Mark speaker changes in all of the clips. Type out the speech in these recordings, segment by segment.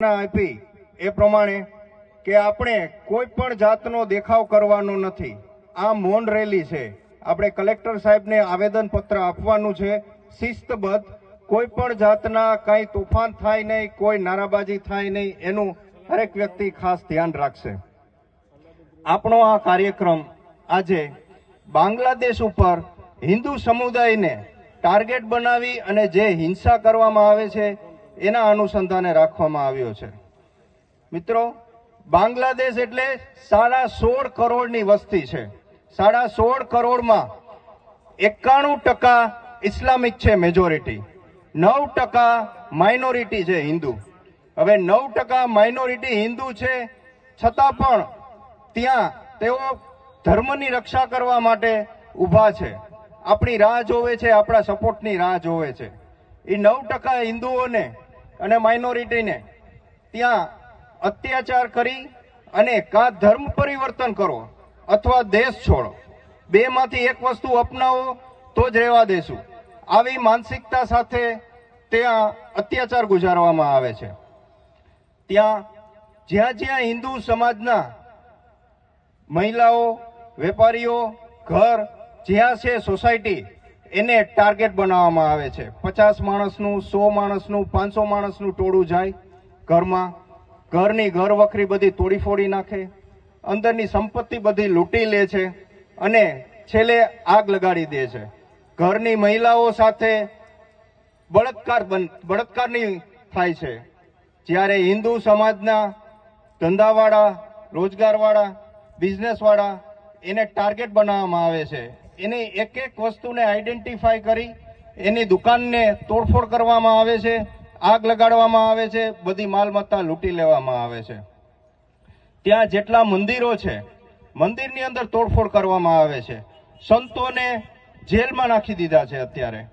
Speaker 1: આપી એ પ્રમાણે કે આપણે કોઈ પણ જાતનો દેખાવ કરવાનો નથી. આ મૌન રેલી છે. આપણે કલેક્ટર સાહેબને આવેદન પત્ર આપવાનું છે. શિસ્તબદ્ધ, કોઈ પણ જાતના કઈ તોફાન થાય નહીં, કોઈ નારાબાજી થાય નહીં, એનું દરેક વ્યક્તિ ખાસ ધ્યાન રાખશે. આપણો આ કાર્યક્રમ આજે બાંગ્લાદેશ ઉપર હિન્દુ સમુદાયને ટાર્ગેટ બનાવી અને જે હિંસા કરવામાં આવે છે એના અનુસંધાને રાખવામાં આવ્યો છે. મિત્રો, બાંગ્લાદેશ એટલે સાડા સોળ કરોડની વસ્તી છે. સાડા સોળ કરોડમાં એકાણું ટકા ઇસ્લામિક છે મેજોરિટી નવ ટકા માઇનોરિટી છે હિન્દુ. હવે નવ ટકા માઇનોરિટી હિન્દુ છે છતાં પણ ત્યાં તેઓ ધર્મની રક્ષા કરવા માટે ઊભા છે. આપણી રાહ જોવે છે, આપણા સપોર્ટની રાહ જોવે છે. એ નવ ટકા હિન્દુઓને અને માઇનોરિટીને ત્યાં અત્યાચાર કરી અને કાં ધર્મ પરિવર્તન કરો અથવા દેશ છોડો. બેમાંથી એક વસ્તુ અપનાવો, તો જ રહેવા દેશું. આવી માનસિકતા સાથે ત્યાં અત્યાચાર ગુજારવામાં આવે છે. ત્યાં જ્યાં જ્યાં હિન્દુ સમાજના મહિલાઓ, વેપારીઓ, ઘર, જ્યાં છે સોસાયટી એને ટાર્ગેટ બનાવવામાં આવે છે. પચાસ માણસનું, સો માણસનું, પાંચસો માણસનું ટોળું જાય ઘરમાં, ઘરની ઘર વખરી બધી તોડી ફોડી નાખે, અંદરની સંપત્તિ બધી લૂંટી લે છે અને છેલ્લે આગ લગાડી દે છે. ઘરની મહિલાઓ સાથે બળાત્કાર બળાત્કારની થાય છે. જ્યારે હિન્દુ સમાજના ધંધાવાળા, રોજગારવાળા બિઝનેસવાળા એને ટાર્ગેટ બનાવવામાં આવે છે. એની એક એક વસ્તુને આઈડેન્ટિફાઈ કરી, એની દુકાનને તોડફોડ કરવામાં આવે છે, આગ લગાડવામાં આવે છે, બધી માલમત્તા લૂંટી લેવામાં આવે છે. ત્યાં જેટલા મંદિરો છે, મંદિરની અંદર તોડફોડ કરવામાં આવે છે. સંતોને જેલમાં નાખી દીધા છે અત્યારે.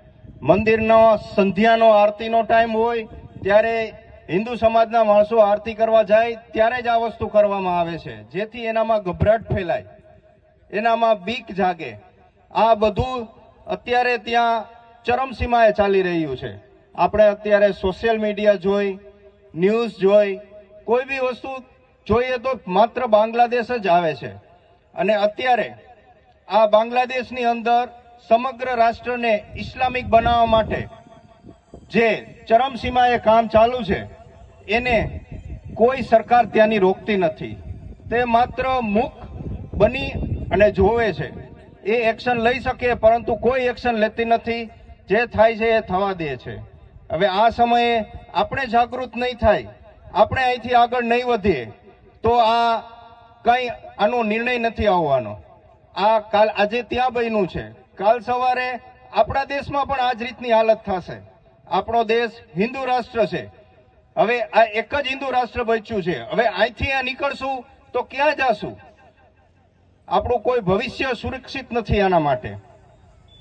Speaker 1: મંદિરનો સંધ્યાનો આરતીનો ટાઈમ હોય, ત્યારે હિન્દુ સમાજના માણસો આરતી કરવા જાય, ત્યારે જ આ વસ્તુ કરવામાં આવે છે. જેથી એનામાં ગભરાટ ફેલાય. એનામાં બીક જાગે. આ બધું અત્યારે ત્યાં ચરમસીમાએ ચાલી રહ્યું છે. આપણે અત્યારે સોશિયલ મીડિયા જોઈ ન્યૂઝ જોઈ, કોઈ બી વસ્તુ જોઈએ તો માત્ર બાંગ્લાદેશ જ આવે છે. અને અત્યારે આ બાંગ્લાદેશની અંદર સમગ્ર રાષ્ટ્રને ઇસ્લામિક બનાવવા માટે જે ચરમસીમાએ કામ ચાલુ છે, એને કોઈ સરકાર ત્યાંની રોકતી નથી. તે માત્ર મુખ બની અને જોવે છે. એ એક્શન લઈ શકે, પરંતુ કોઈ એક્શન લેતી નથી. જે થાય છે એ થવા દે છે. હવે આ સમયે આપણે જાગૃત નહીં થાય, આપણે અહીંથી આગળ નહીં વધીએ, તો આ કંઈ આનો નિર્ણય નથી આવવાનો. આ કાલ, આજે ત્યાં બન્યું છે. કાલ સવારે આપણા દેશમાં પણ આ જ રીતની હાલત થશે. આપણો દેશ હિન્દુ રાષ્ટ્ર છે. હવે આ એક જ હિન્દુ રાષ્ટ્ર બચ્યું છે. હવે અહીંથી આ નીકળશું તો ક્યાં જાશું? આપણું કોઈ ભવિષ્ય સુરક્ષિત નથી આના માટે.